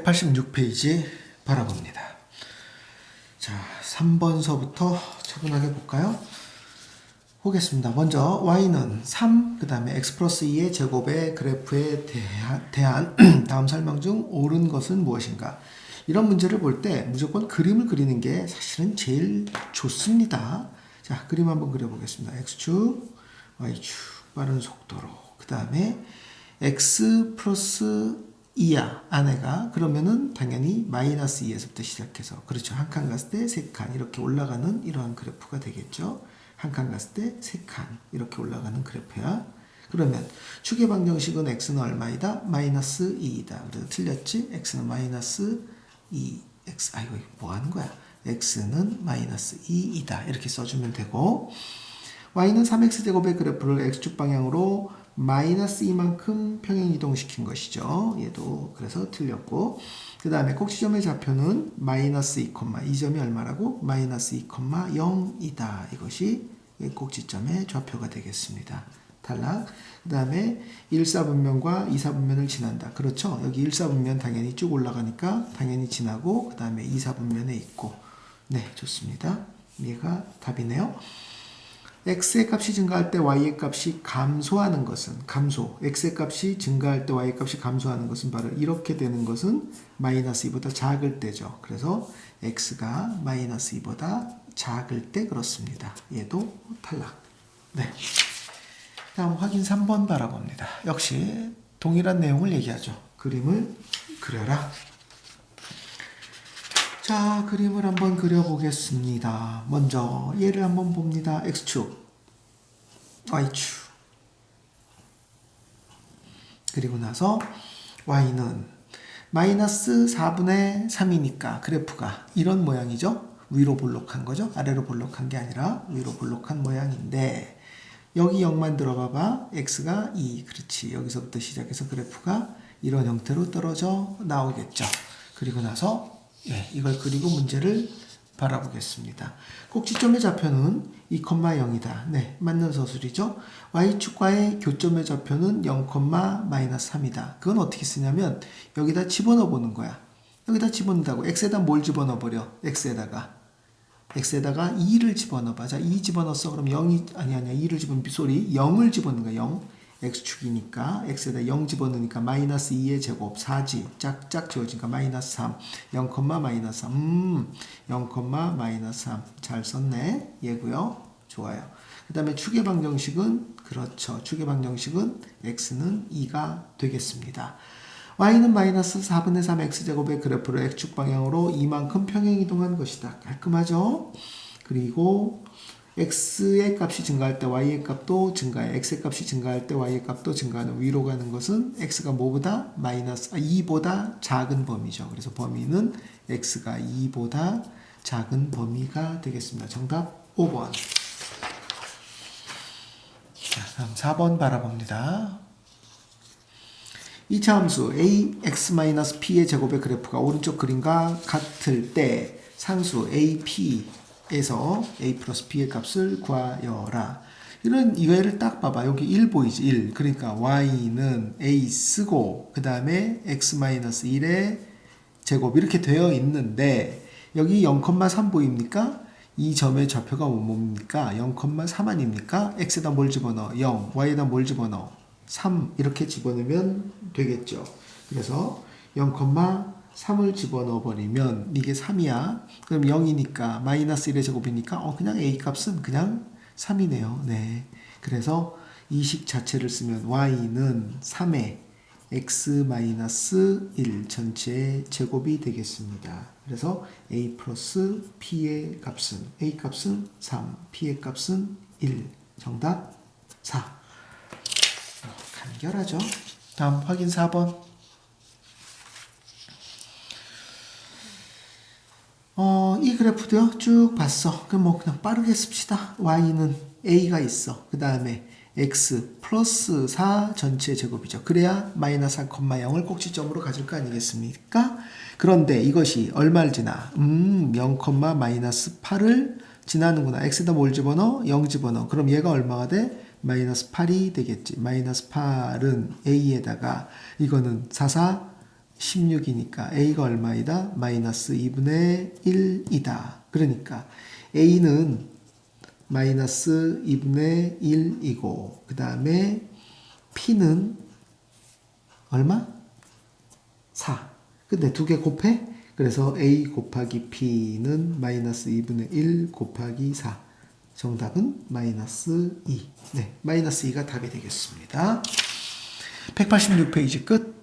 186페이지 바라봅니다. 자, 3번서부터 차분하게 볼까요? 보겠습니다. 먼저 y는 3, 그 다음에 x 플러스 2의 제곱의 그래프에 대한, 대한 다음 설명 중 옳은 것은 무엇인가? 이런 문제를 볼 때 무조건 그림을 그리는 게 사실은 제일 좋습니다. 자, 그림 한번 그려보겠습니다. x축, y축, 빠른 속도로. 그 다음에 x 플러스 2야, 아내가. 그러면은 당연히 마이너스 2에서부터 시작해서. 그렇죠. 한 칸 갔을 때 세 칸. 이렇게 올라가는 이러한 그래프가 되겠죠. 한 칸 갔을 때 세 칸. 이렇게 올라가는 그래프야. 그러면 축의 방정식은 x는 얼마이다? 마이너스 2이다. 그래서 틀렸지? x는 마이너스 2. x, 아이고, 뭐 하는 거야? x는 마이너스 2이다. 이렇게 써주면 되고, y는 3x제곱의 그래프를 x축 방향으로 마이너스 2만큼 평행 이동시킨 것이죠. 얘도 그래서 틀렸고 그 다음에 꼭지점의 좌표는 마이너스 2, 이 점이 얼마라고? 마이너스 2, 0이다. 이것이 꼭지점의 좌표가 되겠습니다. 탈락. 그 다음에 1사분면과 2사분면을 지난다. 그렇죠. 여기 1사분면 당연히 쭉 올라가니까 당연히 지나고 그 다음에 2사분면에 있고 네 좋습니다. 얘가 답이네요. X의 값이 증가할 때 y의 값이 감소하는 것은 감소. x의 값이 증가할 때 y의 값이 감소하는 것은 바로 이렇게 되는 것은 마이너스 2보다 작을 때죠. 그래서 x가 마이너스 2보다 작을 때 그렇습니다. 얘도 탈락. 네. 다음 확인 3번 바라봅니다. 역시 동일한 내용을 얘기하죠. 그림을 그려라. 자, 그림을 한번 그려보겠습니다. 먼저 얘를 한번 봅니다. x축, y축. 그리고 나서 y는 마이너스 4분의 3이니까 그래프가 이런 모양이죠. 위로 볼록한 거죠. 아래로 볼록한 게 아니라 위로 볼록한 모양인데 여기 0만 들어봐봐. x가 2. 그렇지. 여기서부터 시작해서 그래프가 이런 형태로 떨어져 나오겠죠. 그리고 나서 예, 이걸 그리고 문제를 바라보겠습니다. 꼭지점의 좌표는 2,0이다. 네, 맞는 서술이죠. y축과의 교점의 좌표는 0, 마이너스 3이다. 그건 어떻게 쓰냐면 여기다 집어넣어 보는 거야. 여기다 집어넣는다고. x에다 뭘 집어넣어 버려? x에다가 x에다가 2를 집어넣어 봐. 자, 2 집어넣었어. 그럼 0이, 아니, 아니야. 2를 집어넣으면, 소리, 0을 집어넣는 거야. 0. X축이니까, x에다 0 집어넣으니까, 마이너스 2의 제곱, 4지. 짝짝 지워지니까, 마이너스 3. 0, 마이너스 3. 음, 0, 마이너스 3. 잘 썼네. 얘고요 좋아요. 그 다음에 축의 방정식은, 그렇죠. 축의 방정식은, x는 2가 되겠습니다. y는 마이너스 4분의 3 x제곱의 그래프를 x축 방향으로 이만큼 평행 이동한 것이다. 깔끔하죠? 그리고 x의 값이 증가할 때 y의 값도 증가해. x의 값이 증가할 때 y의 값도 증가하는 위로 가는 것은 x가 뭐보다 마이너스 아, 2보다 작은 범위죠. 그래서 범위는 x가 2보다 작은 범위가 되겠습니다. 정답 5번. 자, 다음 4번 바라봅니다. 이차 함수 ax-p의 제곱의 그래프가 오른쪽 그림과 같을 때 상수 ap 에서 a 플러스 b의 값을 구하여라. 이런 이거를 딱 봐봐. 여기 1 보이지? 1. 그러니까 y는 a 쓰고 그 다음에 x-1의 제곱 이렇게 되어 있는데 여기 0,3 보입니까? 이 점의 좌표가 뭡니까? 0,3 아닙니까? x에다 뭘 집어넣어? 0. y에다 뭘 집어넣어? 3 이렇게 집어넣으면 되겠죠. 그래서 0,3을 집어넣어 버리면 이게 3이야. 그럼 0이니까 마이너스 1의 제곱이니까 어 그냥 a 값은 그냥 3이네요. 네. 그래서 이 식 자체를 쓰면 y는 3의 x-1 전체의 제곱이 되겠습니다. 그래서 a 플러스 p의 값은 a 값은 3, p의 값은 1. 정답 4. 간결하죠. 다음 확인 4번. 어, 이 그래프도요, 쭉 봤어. 그럼 뭐 그냥 빠르게 씁시다. y는 a가 있어. 그 다음에 x 플러스 4 전체 제곱이죠. 그래야 마이너스 4,0을 꼭지점으로 가질 거 아니겠습니까? 그런데 이것이 얼마를 지나? 음, 0, 마이너스 8을 지나는구나. x에다 뭘 집어넣어? 0 집어넣어. 그럼 얘가 얼마가 돼? 마이너스 8이 되겠지. 마이너스 8은 a에다가 이거는 4, 4, 16이니까 a가 얼마이다? 마이너스 2분의 1이다. 그러니까 a는 마이너스 2분의 1이고 그 다음에 p는 얼마? 4. 근데 두 개 곱해? 그래서 a 곱하기 p는 마이너스 2분의 1 곱하기 4. 정답은 마이너스 2. 네, 마이너스 2가 답이 되겠습니다. 186페이지 끝.